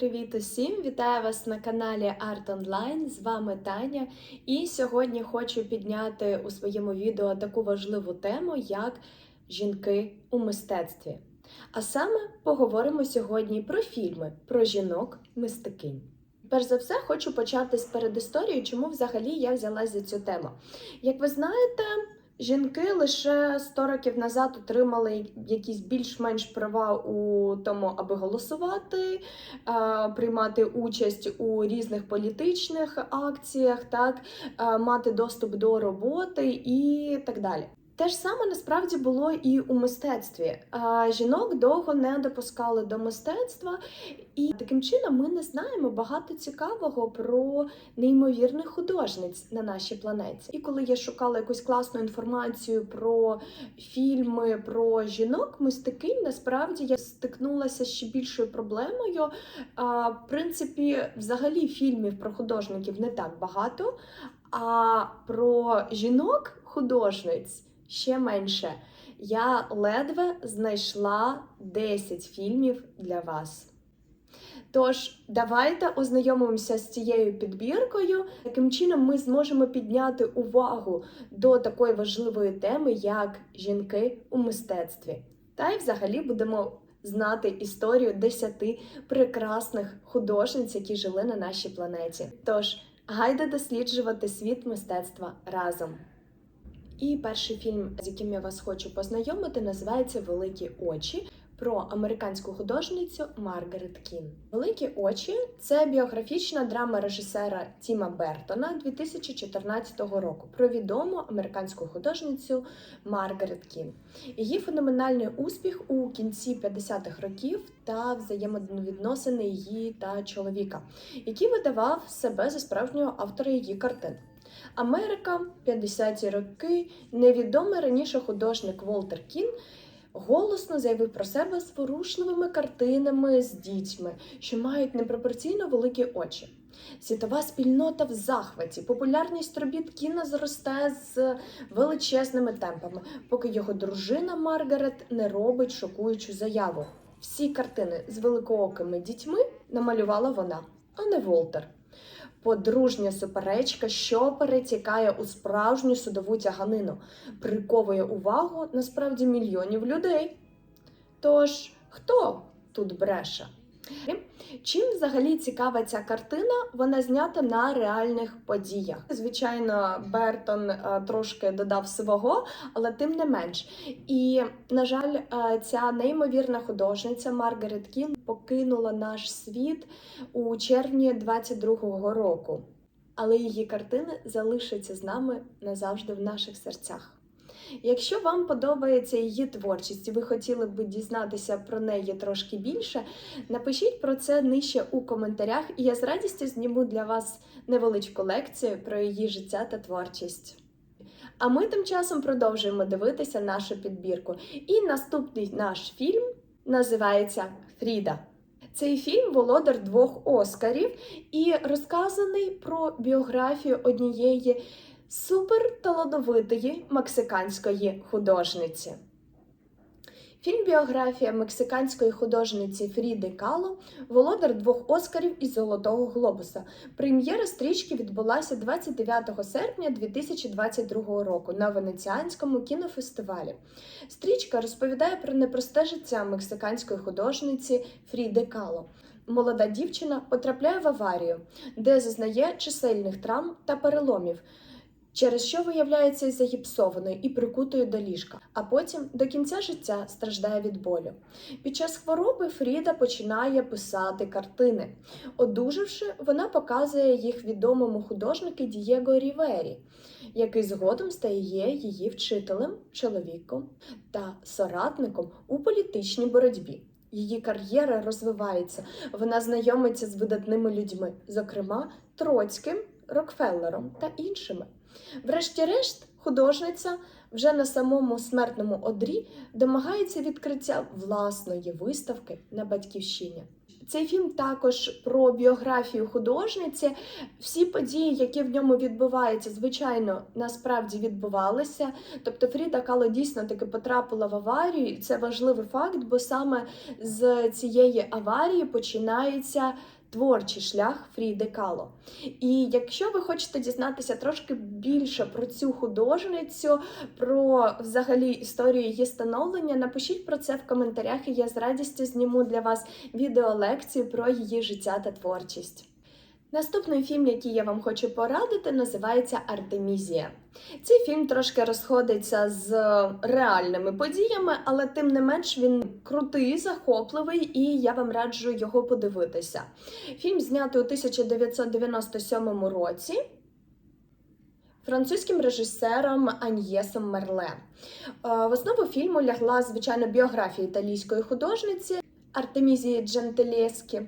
Привіт усім! Вітаю вас на каналі Art Online. З вами Таня. І сьогодні хочу підняти у своєму відео таку важливу тему, як жінки у мистецтві. А саме поговоримо сьогодні про фільми, про жінок-мистикинь. Перш за все, хочу почати з передісторії, чому взагалі я взялась за цю тему. Як ви знаєте, Жінки лише 100 років назад отримали якісь більш-менш права у тому, аби голосувати, приймати участь у різних політичних акціях, так, мати доступ до роботи і так далі. Те ж саме насправді було і у мистецтві. Жінок довго не допускали до мистецтва, і таким чином ми не знаємо багато цікавого про неймовірних художниць на нашій планеті. І коли я шукала якусь класну інформацію про фільми про жінок, мистикинь, насправді я стикнулася ще більшою проблемою. В принципі, взагалі фільмів про художників не так багато, а про жінок-художниць ще менше. Я ледве знайшла 10 фільмів для вас. Тож, давайте ознайомимося з цією підбіркою, яким чином ми зможемо підняти увагу до такої важливої теми, як жінки у мистецтві. Та й взагалі будемо знати історію десяти прекрасних художниць, які жили на нашій планеті. Тож, гайде досліджувати світ мистецтва разом. І перший фільм, з яким я вас хочу познайомити, називається Великі очі про американську художницю Маргарет Кін. Великі очі це біографічна драма режисера Тіма Бертона 2014 року про відому американську художницю Маргарет Кін. Її феноменальний успіх у кінці 50-х років та взаємовідносини її та чоловіка, який видавав себе за справжнього автора її картин. Америка, 50-ті роки, невідомий раніше художник Волтер Кін голосно заявив про себе з ворушливими картинами з дітьми, що мають непропорційно великі очі. Світова спільнота в захваті, популярність робіт Кіна зросте з величезними темпами, поки його дружина Маргарет не робить шокуючу заяву. Всі картини з великоокими дітьми намалювала вона, а не Волтер подружня суперечка, що перетікає у справжню судову тяганину, приковує увагу насправді мільйонів людей. Тож, хто тут бреше? Чим взагалі цікава ця картина? Вона знята на реальних подіях. Звичайно, Бертон е, трошки додав свого, але тим не менш. І, на жаль, е, ця неймовірна художниця Маргарет Кін покинула наш світ у червні 22-го року. Але її картини залишаться з нами назавжди в наших серцях. Якщо вам подобається її творчість, і ви хотіли б дізнатися про неї трошки більше, напишіть про це нижче у коментарях, і я з радістю зніму для вас невеличку лекцію про її життя та творчість. А ми тим часом продовжуємо дивитися нашу підбірку. І наступний наш фільм називається Фріда. Цей фільм володар двох Оскарів і розказаний про біографію однієї суперталановитої мексиканської художниці. Фільм біографія мексиканської художниці Фріди Кало, володар двох Оскарів і Золотого Глобуса. Прем'єра стрічки відбулася 29 серпня 2022 року на Венеціанському кінофестивалі. Стрічка розповідає про непросте життя мексиканської художниці Фріди Кало. Молода дівчина потрапляє в аварію, де зазнає чисельних травм та переломів через що виявляється загіпсованою і прикутою до ліжка, а потім до кінця життя страждає від болю. Під час хвороби Фріда починає писати картини. Одужавши, вона показує їх відомому художнику Дієго Рівері, який згодом стає її вчителем, чоловіком та соратником у політичній боротьбі. Її кар'єра розвивається, вона знайомиться з видатними людьми, зокрема Троцьким, Рокфеллером та іншими. Врешті-решт, художниця вже на самому смертному одрі домагається відкриття власної виставки на батьківщині. Цей фільм також про біографію художниці. Всі події, які в ньому відбуваються, звичайно, насправді відбувалися. Тобто Фріда Кало дійсно таки потрапила в аварію, і це важливий факт, бо саме з цієї аварії починається творчий шлях Фріде Кало. І якщо ви хочете дізнатися трошки більше про цю художницю, про взагалі історію її становлення, напишіть про це в коментарях, і я з радістю зніму для вас відеолекцію про її життя та творчість. Наступний фільм, який я вам хочу порадити, називається Артемізія. Цей фільм трошки розходиться з реальними подіями, але тим не менш він крутий, захопливий, і я вам раджу його подивитися. Фільм знятий у 1997 році. Французьким режисером Аньєсом Мерле. Е, В основу фільму лягла звичайно біографія італійської художниці Артемізії Джентелєскі,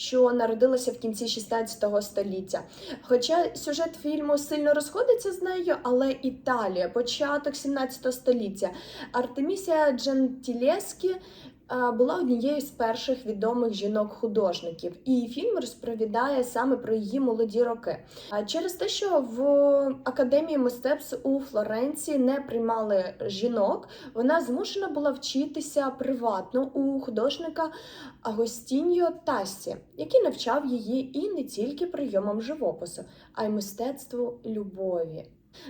що народилася в кінці 16 століття. Хоча сюжет фільму сильно розходиться з нею, але Італія, початок 17 століття. Артемісія Джентілєскі була однією з перших відомих жінок-художників, і фільм розповідає саме про її молоді роки. А через те, що в академії мистецтв у Флоренції не приймали жінок, вона змушена була вчитися приватно у художника Агостіньо Тассі, який навчав її і не тільки прийомам живопису, а й мистецтву любові.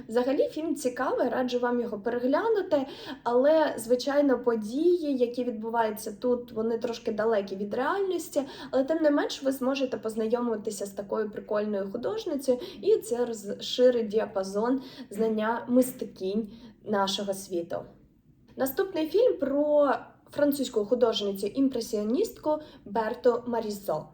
Взагалі фільм цікавий, раджу вам його переглянути, але звичайно події, які відбуваються тут, вони трошки далекі від реальності, але тим не менш ви зможете познайомитися з такою прикольною художницею, і це розширить діапазон знання мистикінь нашого світу. Наступний фільм про французьку художницю-імпресіоністку Берту Марізо.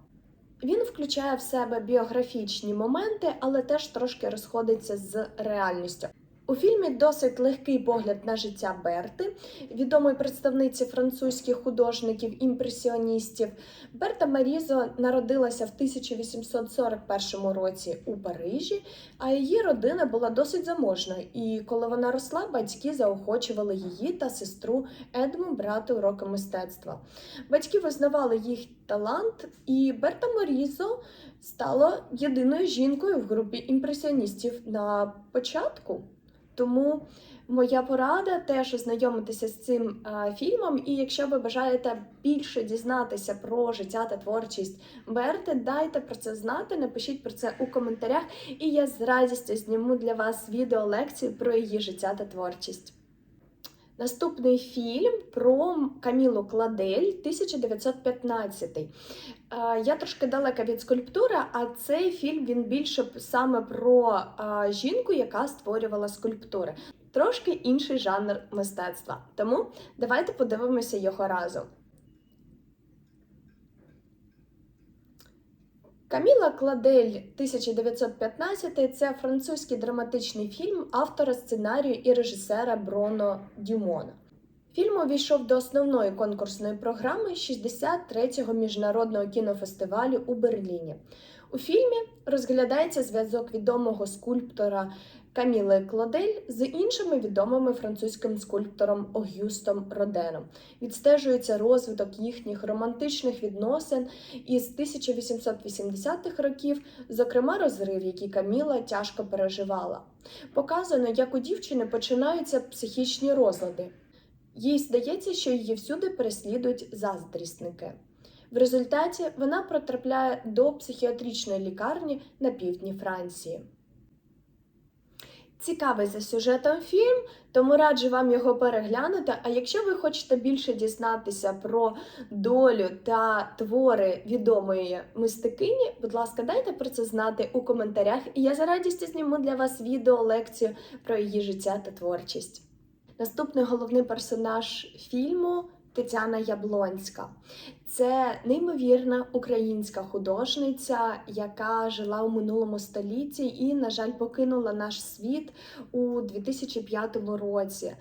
Він включає в себе біографічні моменти, але теж трошки розходиться з реальністю. У фільмі досить легкий погляд на життя Берти, відомої представниці французьких художників-імпресіоністів. Берта Марізо народилася в 1841 році у Парижі, а її родина була досить заможною. І коли вона росла, батьки заохочували її та сестру Едму брати уроки мистецтва. Батьки визнавали їх талант, і Берта Марізо стала єдиною жінкою в групі імпресіоністів на початку. Тому моя порада теж ознайомитися з цим а, фільмом. І якщо ви бажаєте більше дізнатися про життя та творчість Берти, дайте про це знати, напишіть про це у коментарях, і я з радістю зніму для вас відео лекцію про її життя та творчість. Наступний фільм про Камілу Кладель 1915. Е, Я трошки далека від скульптури, а цей фільм він більше саме про е, жінку, яка створювала скульптури. Трошки інший жанр мистецтва. Тому давайте подивимося його разом. Каміла Кладель 1915 це французький драматичний фільм автора сценарію і режисера Броно Дюмона. Фільм увійшов до основної конкурсної програми 63-го міжнародного кінофестивалю у Берліні. У фільмі розглядається зв'язок відомого скульптора Каміли Клодель з іншими відомими французьким скульптором Огюстом Роденом. Відстежується розвиток їхніх романтичних відносин із 1880-х років, зокрема розрив, який Каміла тяжко переживала. Показано, як у дівчини починаються психічні розлади. Їй здається, що її всюди переслідують заздрісники. В результаті вона потрапляє до психіатричної лікарні на півдні Франції. Цікавий за сюжетом фільм, тому раджу вам його переглянути. А якщо ви хочете більше дізнатися про долю та твори відомої мистикині, будь ласка, дайте про це знати у коментарях, і я за радістю зніму для вас відео лекцію про її життя та творчість. Наступний головний персонаж фільму Тетяна Яблонська. Це неймовірна українська художниця, яка жила у минулому столітті і, на жаль, покинула наш світ у 2005 році.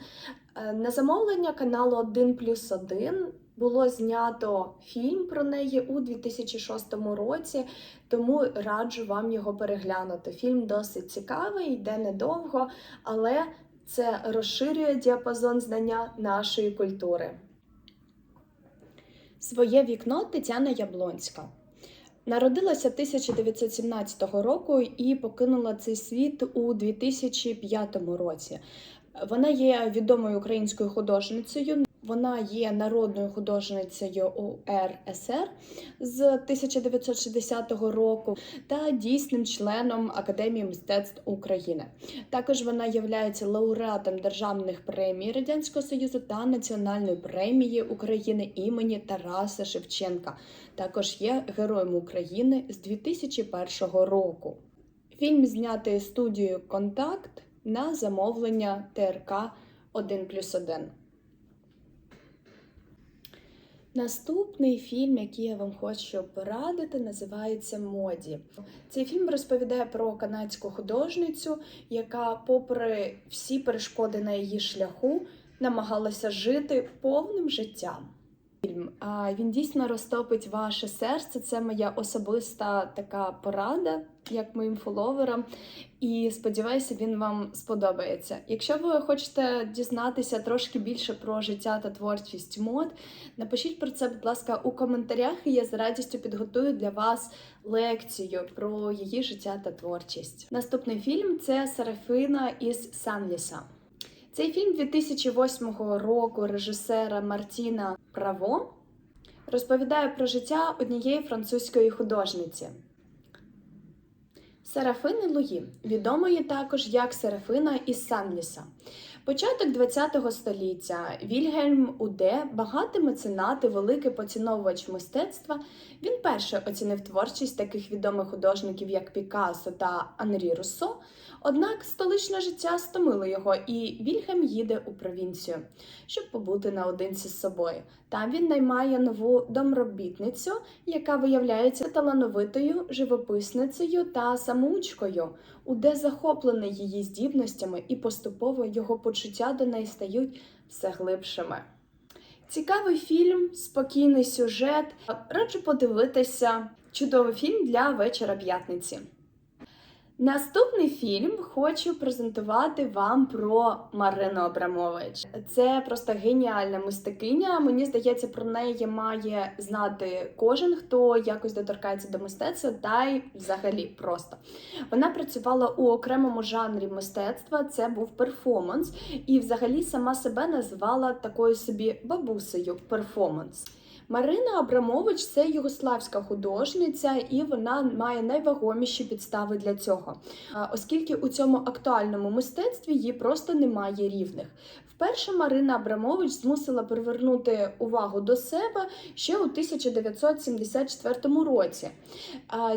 Е, На замовлення каналу 1 плюс 1 було знято фільм про неї у 2006 році, тому раджу вам його переглянути. Фільм досить цікавий, йде недовго, але це розширює діапазон знання нашої культури. Своє вікно Тетяна Яблонська. Народилася 1917 року і покинула цей світ у 2005 році. Вона є відомою українською художницею. Вона є народною художницею УРСР з 1960 року та дійсним членом Академії мистецтв України. Також вона є лауреатом державних премій Радянського Союзу та Національної премії України імені Тараса Шевченка. Також є Героєм України з 2001 року. Фільм знятий студією Контакт на замовлення ТРК 1 плюс 1. Наступний фільм, який я вам хочу порадити, називається Моді. Цей фільм розповідає про канадську художницю, яка, попри всі перешкоди на її шляху, намагалася жити повним життям. Фільм він дійсно розтопить ваше серце. Це моя особиста така порада, як моїм фоловерам. І сподіваюся, він вам сподобається. Якщо ви хочете дізнатися трошки більше про життя та творчість мод, напишіть про це, будь ласка, у коментарях, і я з радістю підготую для вас лекцію про її життя та творчість. Наступний фільм це Серафина із Санліса. Цей фільм 2008 року режисера Мартіна Право розповідає про життя однієї французької художниці. Серафини Луї, відомої також як Серафина із Санліса. Початок ХХ століття Вільгельм Уде, багатий меценат і великий поціновувач мистецтва, він перше оцінив творчість таких відомих художників, як Пікассо та Анрі Руссо. Однак столичне життя стомило його, і Вільгельм їде у провінцію, щоб побути наодинці з собою. Там він наймає нову домробітницю, яка виявляється талановитою живописницею та самоучкою, уде захоплений її здібностями, і поступово його почуття до неї стають все глибшими. Цікавий фільм, спокійний сюжет. Раджу подивитися чудовий фільм для вечора п'ятниці. Наступний фільм хочу презентувати вам про Марину Абрамович. Це просто геніальна мистикиня. Мені здається, про неї має знати кожен, хто якось доторкається до мистецтва, та й взагалі просто. Вона працювала у окремому жанрі мистецтва. Це був перформанс, і взагалі сама себе називала такою собі бабусею перформанс. Марина Абрамович це югославська художниця, і вона має найвагоміші підстави для цього, оскільки у цьому актуальному мистецтві їй просто немає рівних. Вперше Марина Абрамович змусила привернути увагу до себе ще у 1974 році.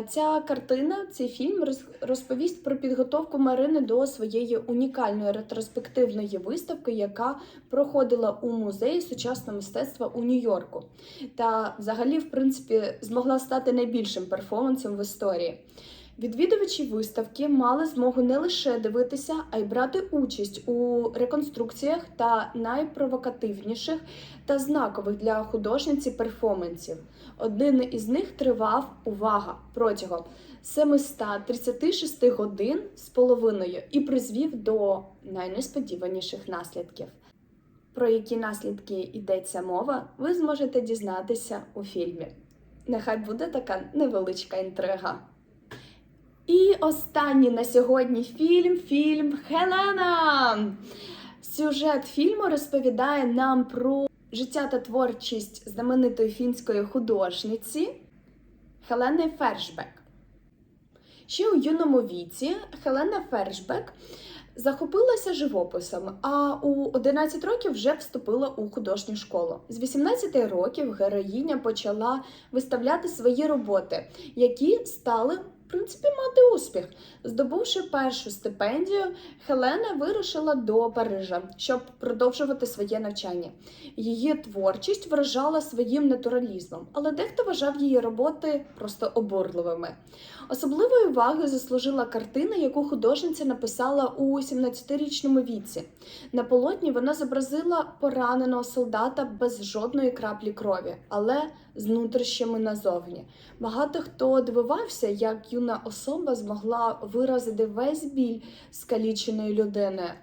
Ця картина, цей фільм розповість про підготовку Марини до своєї унікальної ретроспективної виставки, яка проходила у музеї сучасного мистецтва у Нью-Йорку. Та, взагалі, в принципі, змогла стати найбільшим перформансом в історії. Відвідувачі виставки мали змогу не лише дивитися, а й брати участь у реконструкціях та найпровокативніших та знакових для художниці перформансів. Один із них тривав увага протягом 736 годин з половиною і призвів до найнесподіваніших наслідків. Про які наслідки йдеться мова, ви зможете дізнатися у фільмі. Нехай буде така невеличка інтрига. І останній на сьогодні фільм фільм Хелена. Сюжет фільму розповідає нам про життя та творчість знаменитої фінської художниці Хелени Фершбек. Ще у юному віці Хелена Фершбек захопилася живописом, а у 11 років вже вступила у художню школу. З 18 років героїня почала виставляти свої роботи, які стали принципі, мати успіх. Здобувши першу стипендію, Хелена вирушила до Парижа, щоб продовжувати своє навчання. Її творчість вражала своїм натуралізмом, але дехто вважав її роботи просто обурливими. Особливої уваги заслужила картина, яку художниця написала у 17-річному віці. На полотні вона зобразила пораненого солдата без жодної краплі крові, але з нутрищами назовні. Багато хто дивувався, як юна особа змогла виразити весь біль скаліченої людини.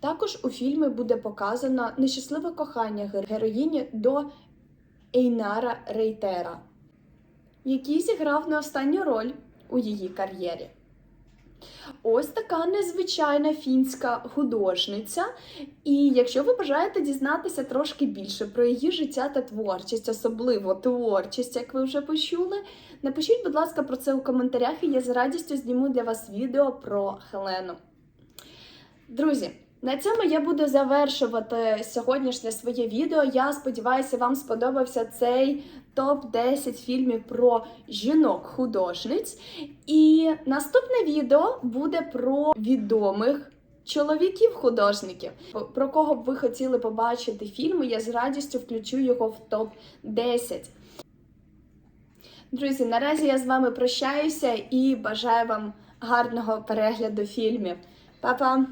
Також у фільмі буде показано нещасливе кохання героїні до Ейнара Рейтера, який зіграв не останню роль у її кар'єрі. Ось така незвичайна фінська художниця. І якщо ви бажаєте дізнатися трошки більше про її життя та творчість, особливо творчість, як ви вже почули, напишіть, будь ласка, про це у коментарях, і я з радістю зніму для вас відео про Хелену. Друзі, на цьому я буду завершувати сьогоднішнє своє відео. Я сподіваюся, вам сподобався цей топ 10 фільмів про жінок-художниць. І наступне відео буде про відомих чоловіків-художників. Про кого б ви хотіли побачити фільми, я з радістю включу його в топ 10. Друзі, наразі я з вами прощаюся і бажаю вам гарного перегляду фільмів. Па-па!